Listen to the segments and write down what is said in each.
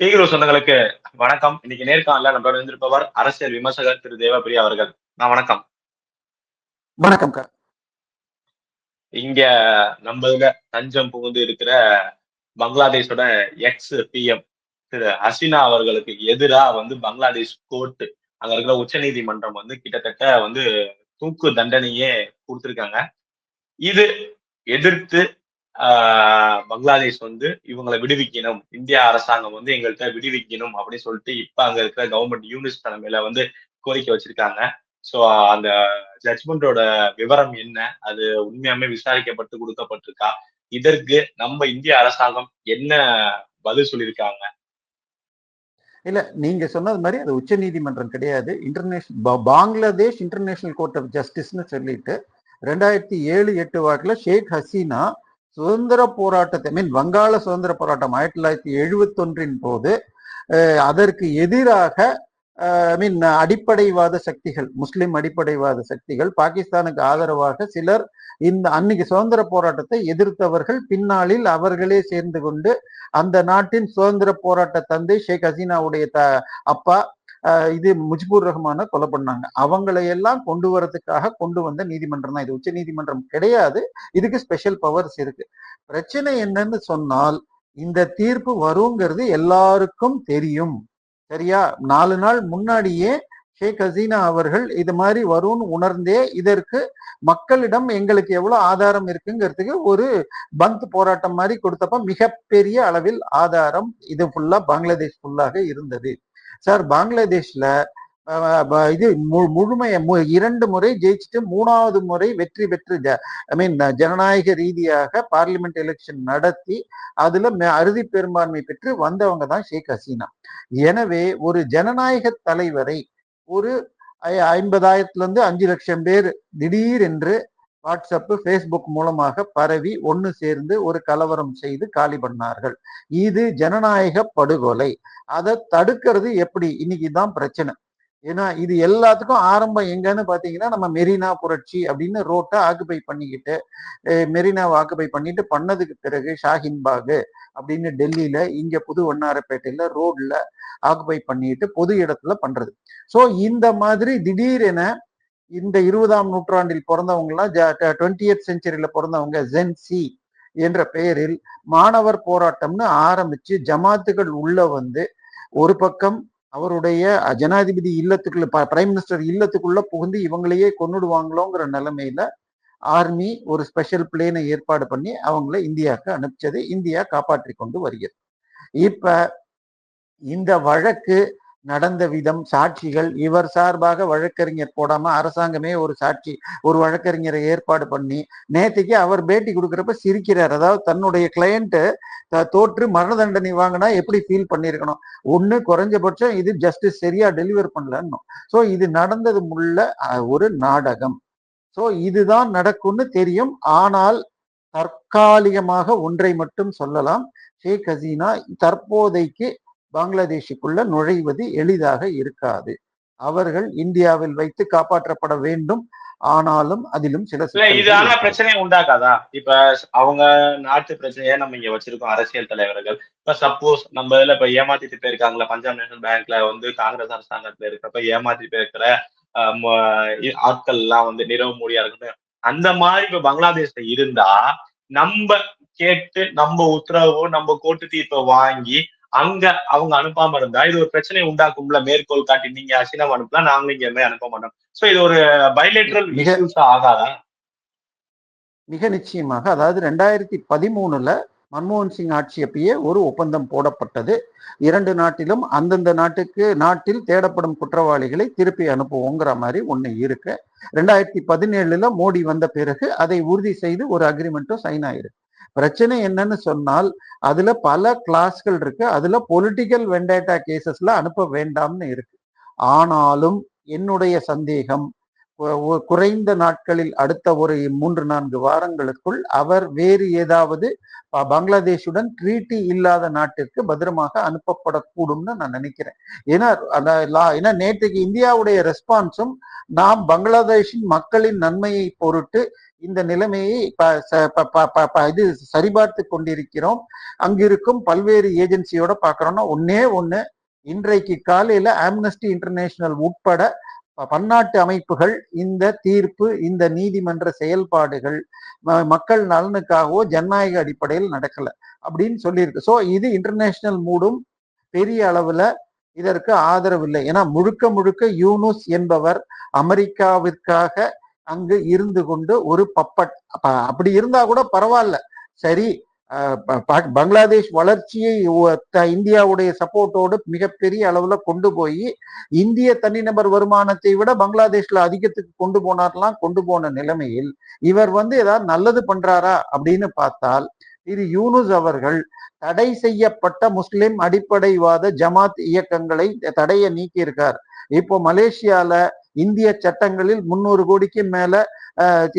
டீகிரோ சொந்தங்களுக்கு வணக்கம். இன்னைக்கு நேர்காணல நம்மளோட இருந்திருப்பவர் அரசியல் விமர்சகர் திரு தேவபிரியா அவர்கள். நான் வணக்கம். வணக்கம் இங்க நம்ம இதுல தஞ்சம் புகுந்து இருக்கிற பங்களாதேஷோட எக்ஸ் பிஎம் திரு ஹசீனா அவர்களுக்கு எதிரா வந்து பங்களாதேஷ் கோர்ட் அங்க இருக்கிற உச்ச நீதிமன்றம் வந்து கிட்டத்தட்ட வந்து தூக்கு தண்டனையே கொடுத்திருக்காங்க. இது எதிர்த்து பங்களாதேஷ் வந்து இவங்களை விடுவிக்கணும். இந்தியா அரசாங்கம் வந்து எங்கள்கிட்ட விடுவிக்கணும் அப்படின்னு சொல்லிட்டு இப்ப அங்க இருக்கிற கவர்மெண்ட் யூனிஸ் தலைமையில வந்து கோரிக்கை வச்சிருக்காங்க. சோ அந்த ஜட்மெண்டோட விவரம் என்ன? அது உண்மையாமே விசாரிக்கப்பட்டு கொடுக்கப்பட்டிருக்கா? இதற்கு நம்ம இந்திய அரசாங்கம் என்ன பதில் சொல்லியிருக்காங்க? இல்ல நீங்க சொன்னது மாதிரி அது உச்ச நீதிமன்றம் கிடையாது. International Bangladesh international court of ஜஸ்டிஸ்னு சொல்லிட்டு ரெண்டாயிரத்தி ஏழு எட்டு வாக்குல ஷேக் ஹசீனா சுதந்திர போராட்டத்தை மீன் வங்காள சுதந்திர போராட்டம் ஆயிரத்தி தொள்ளாயிரத்தி எழுபத்தி ஒன்றின் போது அதற்கு எதிராக ஐ மீன் அடிப்படைவாத சக்திகள் முஸ்லிம் அடிப்படைவாத சக்திகள் பாகிஸ்தானுக்கு ஆதரவாக சிலர் இந்த அன்னைக்கு சுதந்திர போராட்டத்தை எதிர்த்தவர்கள் பின்னாளில் அவர்களே சேர்ந்து கொண்டு அந்த நாட்டின் சுதந்திர போராட்ட தந்தை ஷேக் ஹசீனாவுடைய த அப்பா இது முஜிபுர் ரஹ்மான கொலை பண்ணாங்க. அவங்களை எல்லாம் கொண்டு வரதுக்காக கொண்டு வந்த நீதிமன்றம் தான் இது. உச்ச நீதிமன்றம் கிடையாது. இதுக்கு ஸ்பெஷல் பவர்ஸ் இருக்கு. பிரச்சனை என்னன்னு சொன்னால் இந்த தீர்ப்பு வருங்கிறது எல்லாருக்கும் தெரியும். சரியா? நாலு நாள் முன்னாடியே ஷேக் ஹசீனா அவர்கள் இது மாதிரி வரும்னு உணர்ந்தே இதற்கு மக்களிடம் எங்களுக்கு எவ்வளவு ஆதாரம் இருக்குங்கிறதுக்கு ஒரு பந்த் போராட்டம் மாதிரி கொடுத்தப்ப மிகப்பெரிய அளவில் ஆதாரம் இது ஃபுல்லா பங்களாதேஷ் ஃபுல்லாக இருந்தது. சார் பங்களாதேஷ்ல இது முழுமைய இரண்டு முறை ஜெயிச்சுட்டு மூணாவது முறை வெற்றி பெற்று ஐ மீன் ஜனநாயக ரீதியாக பார்லிமெண்ட் எலெக்ஷன் நடத்தி அதுல அறுதி பெரும்பான்மை பெற்று வந்தவங்க தான் ஷேக் ஹசீனா. எனவே ஒரு ஜனநாயக தலைவரை ஒரு ஐம்பதாயிரத்துல இருந்து அஞ்சு லட்சம் பேர் திடீர் என்று வாட்ஸ்அப் ஃபேஸ்புக் மூலமாக பரவி ஒன்று சேர்ந்து ஒரு கலவரம் செய்து காலி பண்ணார்கள். இது ஜனநாயக படுகொலை. அதை தடுக்கிறது எப்படி? இன்னைக்கு தான் பிரச்சனை. ஏன்னா இது எல்லாத்துக்கும் ஆரம்பம் எங்கன்னு பார்த்தீங்கன்னா நம்ம மெரினா புரட்சி அப்படின்னு ரோட்டை ஆக்குபை பண்ணிக்கிட்டு மெரினாவை ஆக்குபை பண்ணிட்டு பண்ணதுக்கு பிறகு ஷாஹின்பாக் அப்படின்னு டெல்லியில இங்க புது வண்ணாரப்பேட்டையில ரோட்ல ஆக்குபை பண்ணிட்டு பொது இடத்துல பண்றது. ஸோ இந்த மாதிரி திடீரென இந்த இருபதாம் நூற்றாண்டில் பிறந்தவங்கலாம் டுவெண்ட்டி எய்த் செஞ்சுரியில பிறந்தவங்க ஜென்சி என்ற பெயரில் மாணவர் போராட்டம்னு ஆரம்பிச்சு ஜமாத்துகள் உள்ள வந்து ஒரு பக்கம் அவருடைய ஜனாதிபதி இல்லத்துக்குள்ள பிரைம் மினிஸ்டர் இல்லத்துக்குள்ள புகுந்து இவங்களையே கொண்டுடுவாங்களோங்கிற நிலைமையில ஆர்மி ஒரு ஸ்பெஷல் பிளேனை ஏற்பாடு பண்ணி அவங்கள இந்தியாவுக்கு அனுப்பிச்சது. இந்தியா காப்பாற்றி கொண்டு வருகிறது. இப்ப இந்த வழக்கு நடந்த விதம் சாட்சிகள் இவர் சார்பாக வழக்கறிஞர் போடாம அரசாங்கமே ஒரு சாட்சி ஒரு வழக்கறிஞரை ஏற்பாடு பண்ணி நேற்றுக்கு அவர் பேட்டி கொடுக்குறப்ப சிரிக்கிறார். அதாவது தன்னுடைய கிளையண்ட்டு தோற்று மரண தண்டனை வாங்கினா எப்படி ஃபீல் பண்ணியிருக்கணும்? ஒன்று குறைஞ்சபட்சம் இது ஜஸ்டிஸ் சரியா டெலிவர் பண்ணலன்னு. ஸோ இது நடந்தது முள்ள ஒரு நாடகம். ஸோ இதுதான் நடக்கும்னு தெரியும். ஆனால் தற்காலிகமாக ஒன்றை மட்டும் சொல்லலாம். ஷேக் ஹசீனா தற்போதைக்கு பங்களாதேஷுக்குள்ள நுழைவது எளிதாக இருக்காது. அவர்கள் இந்தியாவில் வைத்து காப்பாற்றப்பட வேண்டும். ஆனாலும் அதிலும் சில இது ஆனா பிரச்சனையை உண்டாக்காதா இப்ப அவங்க நாட்டு பிரச்சனையே நம்ம இங்க வச்சிருக்கோம் அரசியல் தலைவர்கள்? இப்ப சப்போஸ் நம்ம இதுல இப்ப ஏமாத்திட்டு போயிருக்காங்களா பஞ்சாப் நேஷனல் பேங்க்ல வந்து காங்கிரஸ் அரசாங்கத்துல இருக்கிறப்ப ஏமாத்திட்டு போயிருக்கிற ஆட்கள் எல்லாம் வந்து நிரவ மோடியா இருக்கட்டும் அந்த மாதிரி இப்ப பங்களாதேஷ்ல இருந்தா நம்ம கேட்டு நம்ம உத்தரவோ நம்ம கோர்ட்டு தீர்ப்பை வாங்கி அங்க அவங்க அனுப்பாம இருந்தா இது ஒரு பிரச்சனையை உண்டாக்கும்ல மேற்கோள் காட்டி நீங்க அசினம் அனுப்பலாம் நாங்களும் இங்க அனுப்ப மாட்டோம். சோ இது ஒரு பைலேட்ரல் இஷ்யூஸ் ஆகாதா? மிக நிச்சயமாக அதாவது ரெண்டாயிரத்தி பதிமூணுல மன்மோகன் சிங் ஆட்சி அப்பயே ஒரு ஒப்பந்தம் போடப்பட்டது. இரண்டு நாட்டிலும் அந்தந்த நாட்டுக்கு நாட்டில் தேடப்படும் குற்றவாளிகளை திருப்பி அனுப்புவோங்கிற மாதிரி ஒண்ணு இருக்கு. ரெண்டாயிரத்தி பதினேழுல மோடி வந்த பிறகு அதை உறுதி செய்து ஒரு அக்ரிமெண்ட்டும் சைன் ஆயிருக்கு. பிரச்சனை என்னன்னு சொன்னால் அதுல பல கிளாஸ்கள் இருக்கு. அதுல பொலிட்டிக்கல் வெண்டேட்டா கேசஸ்ல அனுப்ப வேண்டாம்னு இருக்கு. ஆனாலும் என்னுடைய சந்தேகம் குறைந்த நாட்களில் அடுத்த ஒரு மூன்று நான்கு வாரங்களுக்குள் அவர் வேறு ஏதாவது பங்களாதேஷுடன் ட்ரீட்டி இல்லாத நாட்டிற்கு பத்திரமாக அனுப்பப்படக்கூடும்னு நான் நினைக்கிறேன். ஏன்னா ஏன்னா நேற்றுக்கு இந்தியாவுடைய ரெஸ்பான்ஸும் நாம் பங்களாதேஷின் மக்களின் நன்மையை பொருட்டு இந்த நிலைமையை ப- ப- இது சரிபார்த்து கொண்டிருக்கிறோம். அங்கிருக்கும் பல்வேறு ஏஜென்சியோட பாக்குறோம்னா ஒன்னே ஒண்ணு இன்றைக்கு காலையில ஆம்னஸ்டி இன்டர்நேஷனல் உட்பட பன்னாட்டு அமைப்புகள் இந்த தீர்ப்பு இந்த நீதிமன்ற செயல்பாடுகள் ம- மக்கள் நலனுக்காகவோ ஜனநாயக அடிப்படையில் நடக்கல அப்படின்னு சொல்லியிருக்கு. ஸோ இது இன்டர்நேஷனல் மூடும் பெரிய அளவுல இதற்கு ஆதரவு இல்லை. ஏன்னா முழுக்க முழுக்க யூனுஸ் என்பவர் அமெரிக்காவிற்காக அங்கு இருந்து கொண்டு ஒரு பப்பட் அப்படி இருந்தா கூட பரவாயில்ல. சரி பங்களாதேஷ் வளர்ச்சியை த- இந்தியாவுடைய சப்போர்ட்டோடு மிகப்பெரிய அளவுல கொண்டு போய் இந்திய தனிநபர் வருமானத்தை விட பங்களாதேஷ்ல அதிகத்துக்கு கொண்டு போனார்லாம் கொண்டு போன நிலைமையில் இவர் வந்து ஏதாவது நல்லது பண்றாரா அப்படின்னு பார்த்தால் இது யூனுஸ் அவர்கள் தடை செய்யப்பட்ட முஸ்லிம் அடிப்படைவாத ஜமாத் இயக்கங்களை தடையை நீக்கி இருக்கார் இப்போ மலேசியால இந்திய சட்டங்களில் முன்னூறு கோடிக்கு மேல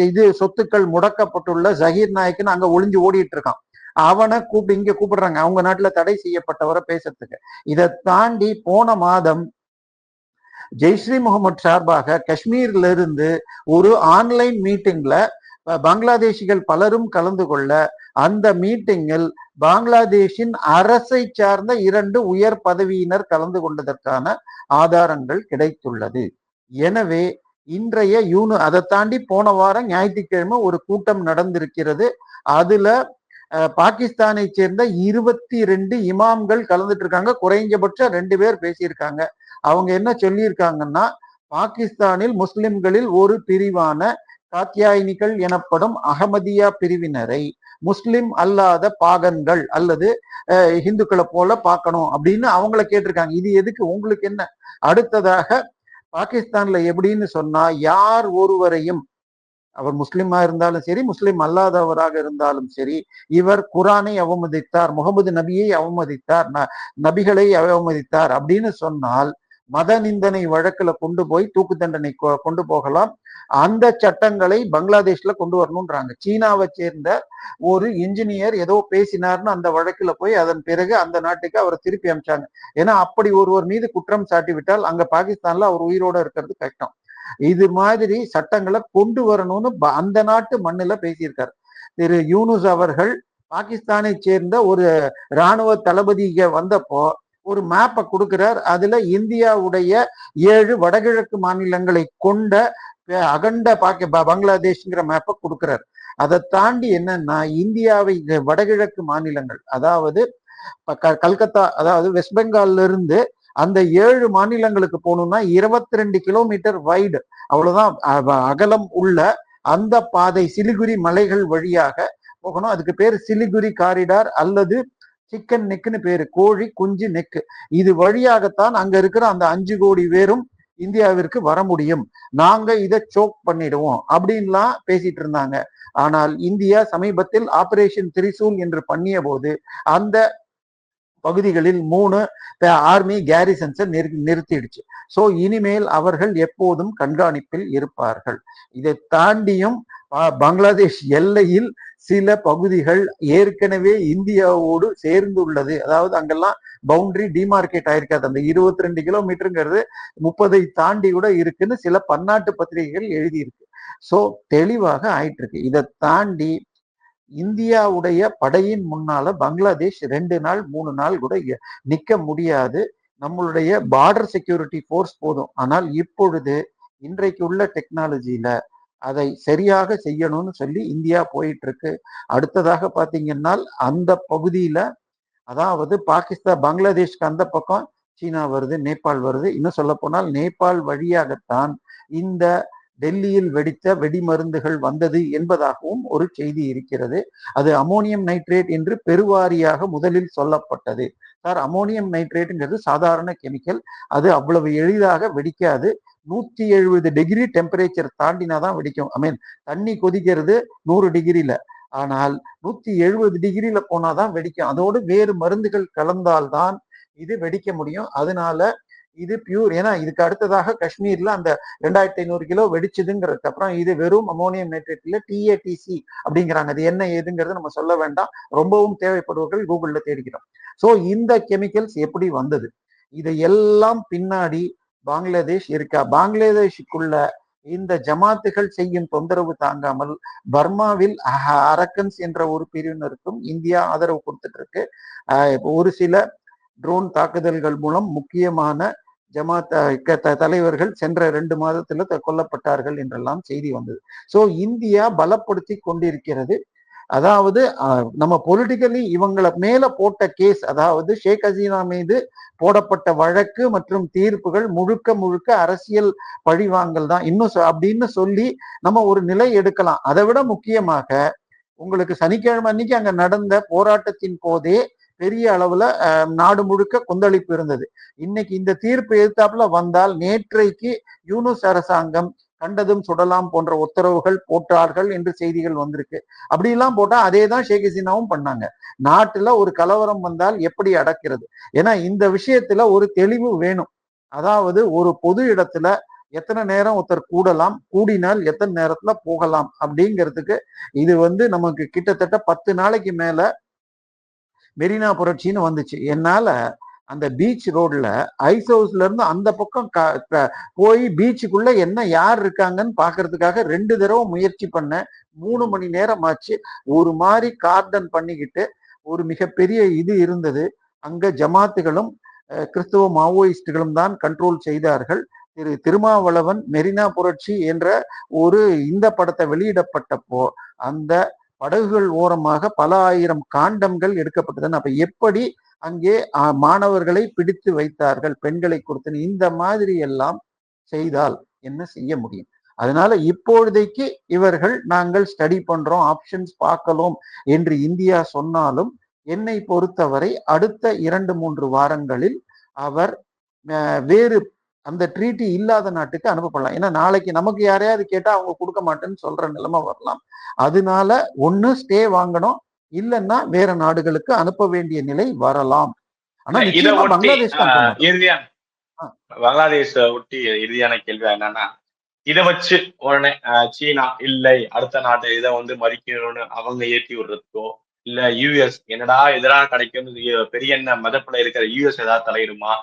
இது சொத்துக்கள் முடக்கப்பட்டுள்ள ஜஹீர் நாயக்குன்னு அங்க ஒளிஞ்சு ஓடிட்டு இருக்கான் அவனை கூப்பிட்டு இங்க கூப்பிடுறாங்க. அவங்க நாட்டுல தடை செய்யப்பட்டவரை பேசுறதுக்கு. இதை தாண்டி போன மாதம் ஜெய்ஸ்ரீ முகமது சார்பாக காஷ்மீர்ல இருந்து ஒரு ஆன்லைன் மீட்டிங்ல பங்களாதேஷிகள் பலரும் கலந்து கொள்ள அந்த மீட்டிங்கில் பங்களாதேஷின் அரசை சார்ந்த இரண்டு உயர் பதவியினர் கலந்து கொண்டதற்கான ஆதாரங்கள் கிடைத்துள்ளது. எனவே இன்றைய யூனு அதை தாண்டி போன வாரம் ஞாயிற்றுக்கிழமை ஒரு கூட்டம் நடந்திருக்கிறது. அதுல பாகிஸ்தானை சேர்ந்த இருபத்தி ரெண்டு இமாம்கள் கலந்துட்டு இருக்காங்க குறைஞ்சபட்சம் ரெண்டு பேர் பேசியிருக்காங்க. அவங்க என்ன சொல்லியிருக்காங்கன்னா பாகிஸ்தானில் முஸ்லிம்களில் ஒரு பிரிவான காத்தியாயினிகள் எனப்படும் அகமதியா பிரிவினரை முஸ்லிம் அல்லாத பாகன்கள் அல்லது இந்துக்களை போல பார்க்கணும் அப்படின்னு அவங்கள கேட்டிருக்காங்க. இது எதுக்கு? உங்களுக்கு என்ன? அடுத்ததாக பாகிஸ்தான்ல எப்படின்னு சொன்னா யார் ஒருவரையும் அவர் முஸ்லீமா இருந்தாலும் சரி முஸ்லீம் அல்லாதவராக இருந்தாலும் சரி இவர் குரானை அவமதித்தார் முகமது நபியை அவமதித்தார் ந- நபிகளை அவமதித்தார் அப்படின்னு சொன்னால் மத நிந்தனை வழக்குல கொண்டு போய் தூக்கு தண்டனை கொ- கொண்டு போகலாம். அந்த சட்டங்களை பங்களாதேஷ்ல கொண்டு வரணும்ன்றாங்க. சீனாவை சேர்ந்த ஒரு இன்ஜினியர் ஏதோ பேசினார்னு அந்த வழக்குல போய் அதன் பிறகு அந்த நாட்டுக்கு அவரை திருப்பி அனுப்பிச்சாங்க ஏன்னா அப்படி ஒருவர் மீது குற்றம் சாட்டி விட்டால் அங்க பாகிஸ்தான்ல அவர் உயிரோட இருக்கிறது கஷ்டம். இது மாதிரி சட்டங்களை கொண்டு வரணும்னு அந்த நாட்டு மண்ணுல பேசியிருக்காரு. திரு யூனுஸ் அவர்கள் பாகிஸ்தானை சேர்ந்த ஒரு ராணுவ தளபதிக வந்தப்போ ஒரு மேப்பை கொடுக்கிறார். அதுல இந்தியாவுடைய ஏழு வடகிழக்கு மாநிலங்களை கொண்ட அகண்ட பாக்க ப- பங்களாதேஷ்ங்கிற மேப்பை கொடுக்கிறார். அதை தாண்டி என்னன்னா இந்தியாவை வடகிழக்கு மாநிலங்கள் அதாவது கல்கத்தா அதாவது வெஸ்ட் பெங்கால்ல இருந்து அந்த ஏழு மாநிலங்களுக்கு போகணும்னா இருபத்தி ரெண்டு கிலோமீட்டர் வைடு அவ்வளவுதான் அ- அகலம் உள்ள அந்த பாதை சிலிகுரி மலைகள் வழியாக போகணும். அதுக்கு பேர் சிலிகுரி காரிடார் அல்லது சிக்கன் நெக்குன்னு பேரு. கோழி குஞ்சு நெக்கு. இது வழியாகத்தான் அங்க இருக்கிற அந்த அஞ்சு கோடி பேரும் இந்தியாவிற்கு வர முடியும். நாங்க இதை சோக் பண்ணிடுவோம். அப்படின்லாம் பேசிட்டு இருந்தாங்க. ஆனால் இந்தியா சமீபத்தில் ஆபரேஷன் திரிசூல் என்று பண்ணிய போது அந்த பகுதிகளில் மூணு ஆர்மி கேரிசன்ஸை நிறுத்திடுச்சு. சோ இனிமேல் அவர்கள் எப்போதும் கண்காணிப்பில் இருப்பார்கள். இதை தாண்டியும் பங்களாதேஷ் எல்லையில் சில பகுதிகள் ஏற்கனவே இந்தியாவோடு சேர்ந்துள்ளது. அதாவது அங்கெல்லாம் பவுண்டரி டிமார்க்கெட் ஆயிருக்காது. அந்த இருபத்தி ரெண்டு கிலோமீட்டருங்கிறது முப்பதை தாண்டி கூட இருக்குன்னு சில பன்னாட்டு பத்திரிகைகள் எழுதியிருக்கு. சோ தெளிவாக ஆயிட்டு இருக்கு இதை தாண்டி இந்தியாவுடைய படையின் முன்னால பங்களாதேஷ் ரெண்டு நாள் மூணு நாள் கூட நிக்க முடியாது. நம்மளுடைய பார்டர் செக்யூரிட்டி ஃபோர்ஸ் போதும். ஆனால் இப்பொழுது இன்றைக்கு உள்ள டெக்னாலஜியில அதை சரியாக செய்யணும்னு சொல்லி இந்தியா போயிட்டு இருக்கு அடுத்ததாக பார்த்தீங்கன்னா அந்த பகுதியில அதாவது பாகிஸ்தான் பங்களாதேஷ்க்கு அந்த பக்கம் சீனா வருது நேபாள் வருது. இன்னும் சொல்ல போனால் நேபாள் வழியாகத்தான் இந்த டெல்லியில் வெடித்த வெடிமருந்துகள் வந்தது என்பதாகவும் ஒரு செய்தி இருக்கிறது. அது அமோனியம் நைட்ரேட் என்று பெருவாரியாக முதலில் சொல்லப்பட்டது. சார் அமோனியம் நைட்ரேட்டுங்கிறது சாதாரண கெமிக்கல். அது அவ்வளவு எளிதாக வெடிக்காது. நூத்தி எழுபது டிகிரி டெம்பரேச்சர் தாண்டினாதான் வெடிக்கும். ஐ மீன் தண்ணி கொதிக்கிறது நூறு டிகிரியில ஆனால் நூத்தி எழுபது டிகிரியில போனாதான் வெடிக்கும். அதோடு வேறு மருந்துகள் கலந்தால்தான் இது வெடிக்க முடியும். அதனால இது பியூர் ஏன்னா இதுக்கு அடுத்ததாக காஷ்மீர்ல அந்த ரெண்டாயிரத்தி ஐநூறு கிலோ வெடிச்சதுங்கிறதுக்கு அப்புறம் இது வெறும் அமோனியம் நைட்ரேட்ல டிஏடிசி அப்படிங்கிறாங்க. அது என்ன ஏதுங்கிறது நம்ம சொல்ல வேண்டாம். ரொம்பவும் தேவைப்படுவர்கள் கூகுள்ல தேடிக்கிறோம் சோ இந்த கெமிக்கல்ஸ் எப்படி வந்தது? இதை எல்லாம் பின்னாடி பங்களாதேஷ் இருக்கா? பங்களாதேஷுக்குள்ள இந்த ஜமாத்துகள் செய்யும் தொந்தரவு தாங்காமல் பர்மாவில் அஹ- அரக்கன்ஸ் என்ற ஒரு பிரிவினருக்கும் இந்தியா ஆதரவு கொடுத்துட்டு இருக்கு ஒரு சில ட்ரோன் தாக்குதல்கள் மூலம் முக்கியமான ஜமாத் த- தலைவர்கள் சென்ற ரெண்டு மாதத்துல த- கொல்லப்பட்டார்கள் என்றெல்லாம் செய்தி வந்தது. சோ இந்தியா பலப்படுத்தி கொண்டிருக்கிறது. அதாவது நம்ம பொலிட்டிக்கலி இவங்களை மேல போட்ட கேஸ் அதாவது ஷேக் ஹசீனா மீது போடப்பட்ட வழக்கு மற்றும் தீர்ப்புகள் முழுக்க முழுக்க அரசியல் பழிவாங்கல் தான். இன்னும் அப்படின்னு சொல்லி நம்ம ஒரு நிலை எடுக்கலாம். அதை விட முக்கியமாக உங்களுக்கு சனிக்கிழமை அன்னைக்கு அங்க நடந்த போராட்டத்தின் போதே பெரிய அளவுல நாடு முழுக்க கொந்தளிப்பு இருந்தது. இன்னைக்கு இந்த தீர்ப்பு எதிர்த்தாப்புல வந்தால் நேற்றைக்கு யூனுஸ் அரசாங்கம் கண்டதும் சுடலாம் போன்ற உத்தரவுகள் போட்டார்கள் என்று செய்திகள் வந்திருக்கு. அப்படிலாம் போட்டா அதே தான் ஷேக் ஹசீனாவும் பண்ணாங்க. நாட்டுல ஒரு கலவரம் வந்தால் எப்படி அடக்கிறது? ஏன்னா இந்த விஷயத்துல ஒரு தெளிவு வேணும். அதாவது ஒரு பொது இடத்துல எத்தனை நேரம் ஒருத்தர் கூடலாம் கூடினால் எத்தனை நேரத்துல போகலாம் அப்படிங்கிறதுக்கு இது வந்து நமக்கு கிட்டத்தட்ட பத்து நாளைக்கு மேல மெரினா புரட்சின்னு வந்துச்சு. என்னால அந்த பீச் ரோட்ல ஐஸ் ஹவுஸ்ல இருந்து அந்த பக்கம் போய் பீச்சுக்குள்ள என்ன யார் இருக்காங்கன்னு பாக்குறதுக்காக ரெண்டு தடவை முயற்சி பண்ணேன். மூணு மணி நேரம் ஆச்சு. ஒரு மாதிரி கார்டன் பண்ணிக்கிட்டு ஒரு மிகப்பெரிய இது இருந்தது. அங்க ஜமாத்துகளும் கிறிஸ்துவ மாவோயிஸ்டுகளும் தான் கண்ட்ரோல் செய்தார்கள். திரு திருமாவளவன் மெரினா புரட்சி என்ற ஒரு இந்த படத்தை வெளியிடப்பட்டப்போ அந்த படகுகள் ஓரமாக பல ஆயிரம் காண்டம்கள் எடுக்கப்பட்டதுன்னு அப்ப எப்படி அங்கே மாணவர்களை பிடித்து வைத்தார்கள் பெண்களை கொடுத்து இந்த மாதிரி எல்லாம் செய்தால் என்ன செய்ய முடியும்? அதனால இப்பொழுதைக்கு இவர்கள் நாங்கள் ஸ்டடி பண்றோம் ஆப்ஷன்ஸ் பார்க்கலாம் என்று இந்தியா சொன்னாலும் என்னை பொறுத்தவரை அடுத்த இரண்டு மூன்று வாரங்களில் அவர் வேறு அந்த ட்ரீட்டி இல்லாத நாட்டுக்கு அனுப்பப்படலாம். ஏன்னா நாளைக்கு நமக்கு யாரையாவது கேட்டா அவங்க கொடுக்க மாட்டேன்னு சொல்ற நிலைமை வரலாம். அதனால ஒண்ணு ஸ்டே வாங்கணும். இல்லைன்னா வேற நாடுகளுக்கு அனுப்ப வேண்டிய நிலை வரலாம். ஆனா பங்களாதேஷ். பங்களாதேஷ் ஒட்டி இறுதியான கேள்வி என்னன்னா இதை வச்சு உடனே சீனா இல்லை அடுத்த நாட்டை இதை வந்து மறிக்கணும்னு அவங்க ஏற்றி விடுறதுக்கோ இல்ல யூஎஸ் என்னடா எதிராக கிடைக்கும் பெரிய என்ன மதப்புல இருக்கிற யூஎஸ் ஏதாவது தலையிடுமா?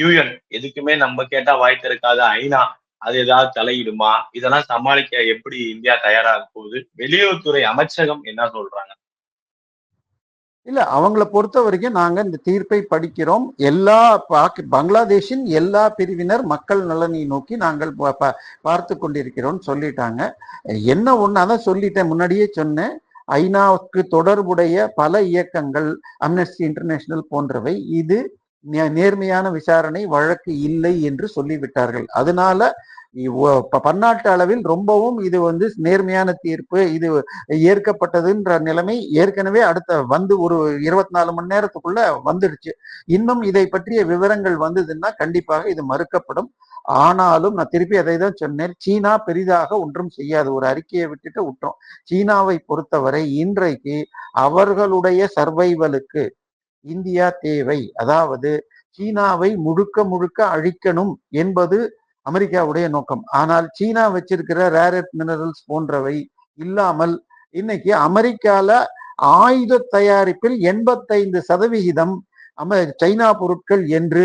யூஎன் எதுக்குமே நம்ம கேட்டா வாய் திறக்காத ஐநா அது ஏதாவது தலையிடுமா? இதெல்லாம் சமாளிக்க எப்படி இந்தியா தயாராக போகுது? வெளியுறவுத்துறை அமைச்சகம் என்ன சொல்றாங்க? இல்ல அவங்கள பொறுத்த வரைக்கும் நாங்க இந்த தீர்ப்பை படிக்கிறோம். எல்லா பாக்கி பங்களாதேஷின் எல்லா பிரிவினர் மக்கள் நலனை நோக்கி நாங்கள் பார்த்து கொண்டிருக்கிறோம் சொல்லிட்டாங்க. என்ன ஒண்ணு அதான் சொல்லிட்டேன் முன்னாடியே சொன்னேன். ஐநாவுக்கு தொடர்புடைய பல இயக்கங்கள் அம்னஸ்டி இன்டர்நேஷனல் போன்றவை இது நேர்மையான விசாரணை வழக்கு இல்லை என்று சொல்லிவிட்டார்கள். அதனால ப- பன்னாட்டு அளவில் ரொம்பவும் இது வந்து நேர்மையான தீர்ப்பு இது ஏற்கப்பட்டதுன்ற நிலைமை ஏற்கனவே அடுத்த வந்து ஒரு இருபத்தி நாலு மணி நேரத்துக்குள்ள வந்துடுச்சு. இன்னும் இதை பற்றிய விவரங்கள் வந்ததுன்னா கண்டிப்பாக இது மறுக்கப்படும். ஆனாலும் நான் திருப்பி அதை தான் சொன்னேன். சீனா பெரிதாக ஒன்றும் செய்யாது. ஒரு அறிக்கையை விட்டுட்டு விட்டோம். சீனாவை பொறுத்தவரை இன்றைக்கு அவர்களுடைய சர்வைவலுக்கு இந்தியா தேவை. அதாவது சீனாவை முழுக்க முழுக்க அழிக்கணும் என்பது அமெரிக்காவுடைய நோக்கம். ஆனால் சீனா வச்சிருக்கிற ரேரட் மினரல்ஸ் போன்றவை இல்லாமல் இன்னைக்கு அமெரிக்கால ஆயுத தயாரிப்பில் எண்பத்தைந்து சதவிகிதம் அம சைனா பொருட்கள் என்று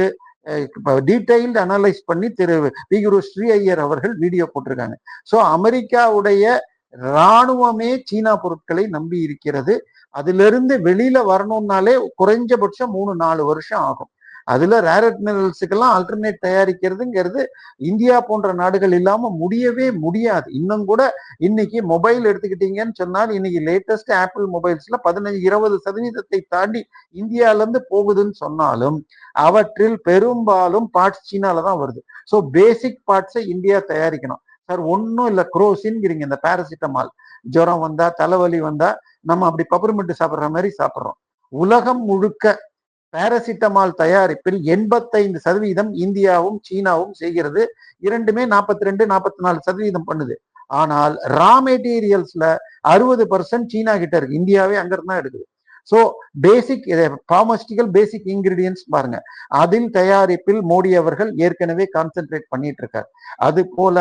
டீடைல்டு அனலைஸ் பண்ணி திரு வி குரு ஸ்ரீ ஐயர் அவர்கள் வீடியோ போட்டிருக்காங்க. ஸோ அமெரிக்காவுடைய இராணுவமே சீனா பொருட்களை நம்பி இருக்கிறது. அதிலிருந்து வெளியில வரணும்னாலே குறைஞ்சபட்சம் மூணு நாலு வருஷம் ஆகும். அதுல ரேரட் மினரல்ஸுக்கெல்லாம் ஆல்டர்னேட் தயாரிக்கிறதுங்கிறது இந்தியா போன்ற நாடுகள் இல்லாம முடியவே முடியாது. இன்னும் கூட இன்னைக்கு மொபைல் எடுத்துக்கிட்டீங்கன்னு சொன்னால் இன்னைக்கு லேட்டஸ்ட் ஆப்பிள் மொபைல்ஸ்ல பதினஞ்சு இருபது சதவீதத்தை தாண்டி இந்தியால இருந்து போகுதுன்னு சொன்னாலும் அவற்றில் பெரும்பாலும் பார்ட்ஸ் சீனால தான் வருது. ஸோ பேசிக் பார்ட்ஸை இந்தியா தயாரிக்கணும். சார் ஒன்றும் இல்லை குரோசின்ங்கிறீங்க இந்த பேரசிட்டமால் ஜுரம் வந்தா தலைவலி வந்தா நம்ம அப்படி பப்பர்மெண்ட் சாப்பிட்ற மாதிரி சாப்பிட்றோம். உலகம் முழுக்க பாராசிட்டமால் தயாரிப்பில் எண்பத்தைந்து சதவீதம் இந்தியாவும் சீனாவும் செய்கிறது. இரண்டுமே நாற்பத்தி ரெண்டு நாற்பத்தி நாலு சதவீதம் பண்ணுது. ஆனால் ரா மெட்டீரியல்ஸ்ல அறுபது பர்சன்ட் சீனா கிட்ட இருக்கு. இந்தியாவே அங்கிருந்து தான் எடுக்குது so basic pharmaceutical basic ingredients பாருங்க. அதில் தயாரிப்பில் மோடி அவர்கள் ஏற்கனவே கான்சென்ட்ரேட் பண்ணிட்டு இருக்கார். அது போல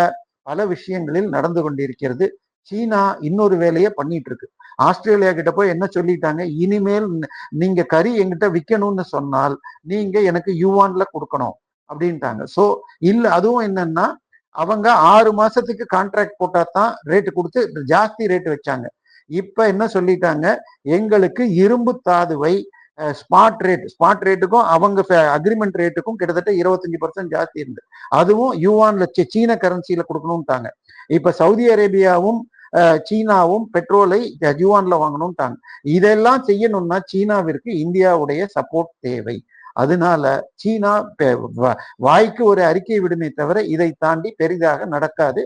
பல விஷயங்களில் நடந்து கொண்டிருக்கிறது. சீனா இன்னொரு வேலையை பண்ணிட்டு இருக்கு ஆஸ்திரேலியா கிட்ட போய் என்ன சொல்லிட்டாங்க? இனிமேல் நீங்க கறி எங்கிட்ட விற்கணும்னு சொன்னால் நீங்க எனக்கு யுவான்ல கொடுக்கணும் அப்படின்ட்டாங்க. ஸோ இல்லை அதுவும் என்னன்னா அவங்க ஆறு மாசத்துக்கு கான்ட்ராக்ட் போட்டா தான் ரேட்டு கொடுத்து ஜாஸ்தி ரேட்டு வச்சாங்க. இப்ப என்ன சொல்லிட்டாங்க? எங்களுக்கு இரும்பு தாதுவை ஸ்மார்ட் ரேட் ஸ்மார்ட் ரேட்டுக்கும் அவங்க அக்ரிமெண்ட் ரேட்டுக்கும் கிட்டத்தட்ட இருபத்தஞ்சு பர்சன்ட் ஜாஸ்தி இருந்து. அதுவும் யுவான்ல சீன கரன்சியில கொடுக்கணும்ட்டாங்க. இப்ப சவுதி அரேபியாவும் சீனாவும் பெட்ரோலை யுவான்ல வாங்கணும்ட்டாங்க. இதெல்லாம் செய்யணும்னா சீனாவிற்கு இந்தியாவுடைய சப்போர்ட் தேவை. அதனால சீனா வாய்க்கு ஒரு அறிக்கை விடுமே தவிர இதை தாண்டி பெரிதாக நடக்காது.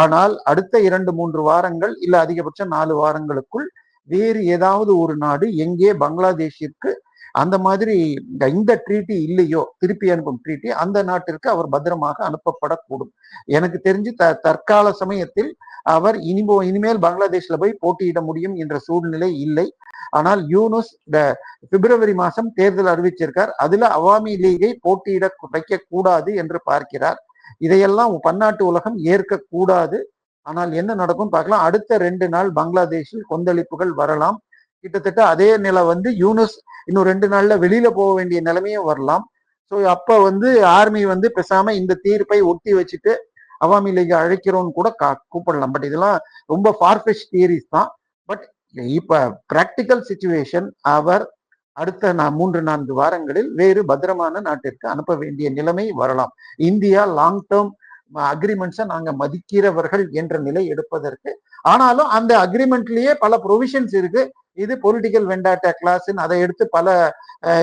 ஆனால் அடுத்த இரண்டு மூன்று வாரங்கள் இல்ல அதிகபட்சம் நாலு வாரங்களுக்குள் வேறு ஏதாவது ஒரு நாடு எங்கே பங்களாதேஷிற்கு அந்த மாதிரி இந்த- இந்த ட்ரீட்டி இல்லையோ திருப்பி அனுப்பும் ட்ரீட்டி அந்த நாட்டிற்கு அவர் பத்திரமாக அனுப்பப்படக்கூடும். எனக்கு தெரிஞ்சு த தற்கால சமயத்தில் அவர் இனிமோ இனிமேல் பங்களாதேஷ்ல போய் போட்டியிட முடியும் என்ற சூழ்நிலை இல்லை. ஆனால் யூனுஸ் இந்த பிப்ரவரி மாசம் தேர்தல் அறிவிச்சிருக்கார். அதுல அவாமி லீகை போட்டியிட வைக்க கூடாது என்று பார்க்கிறார். இதையெல்லாம் பன்னாட்டு உலகம் ஏற்க கூடாது ஆனால் என்ன நடக்கும் பார்க்கலாம். அடுத்த ரெண்டு நாள் பங்களாதேஷில் கொந்தளிப்புகள் வரலாம். கிட்டத்தட்ட அதே நிலை வந்து யூனஸ் இன்னும் ரெண்டு நாள்ல வெளியில போக வேண்டிய நிலைமையும் வரலாம். ஸோ அப்ப வந்து ஆர்மி வந்து பேசாம இந்த தீர்ப்பை ஒட்டி வச்சுட்டு அவாமி லீக் அழைக்கிறோம்னு கூட கா- கூப்பிடலாம். பட் இதெல்லாம் ரொம்ப ஃபார்ஃபிஷ் தியரிஸ் தான். பட் இப்ப பிராக்டிக்கல் சுச்சுவேஷன் அவர் அடுத்த நா- மூன்று நான்கு வாரங்களில் வேறு பத்திரமான நாட்டிற்கு அனுப்ப வேண்டிய நிலைமை வரலாம். இந்தியா லாங் டேர்ம் அக்ரிமெண்ட்ஸை நாங்க மதிக்கிறவர்கள் என்ற நிலை எடுப்பதற்கு. ஆனாலும் அந்த அக்ரிமெண்ட்லயே பல ப்ரொவிஷன்ஸ் இருக்கு. இது பொலிட்டிக்கல் வெண்டாட்டா கிளாஸ்ன்னு அதை எடுத்து பல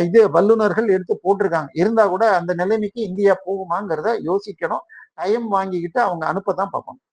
இது வல்லுநர்கள் எடுத்து போட்டிருக்காங்க. இருந்தா கூட அந்த நிலைமைக்கு இந்தியா போகுமாங்கிறத யோசிக்கணும். டைம் வாங்கிக்கிட்டு அவங்க அனுப்ப தான் பார்க்கணும்.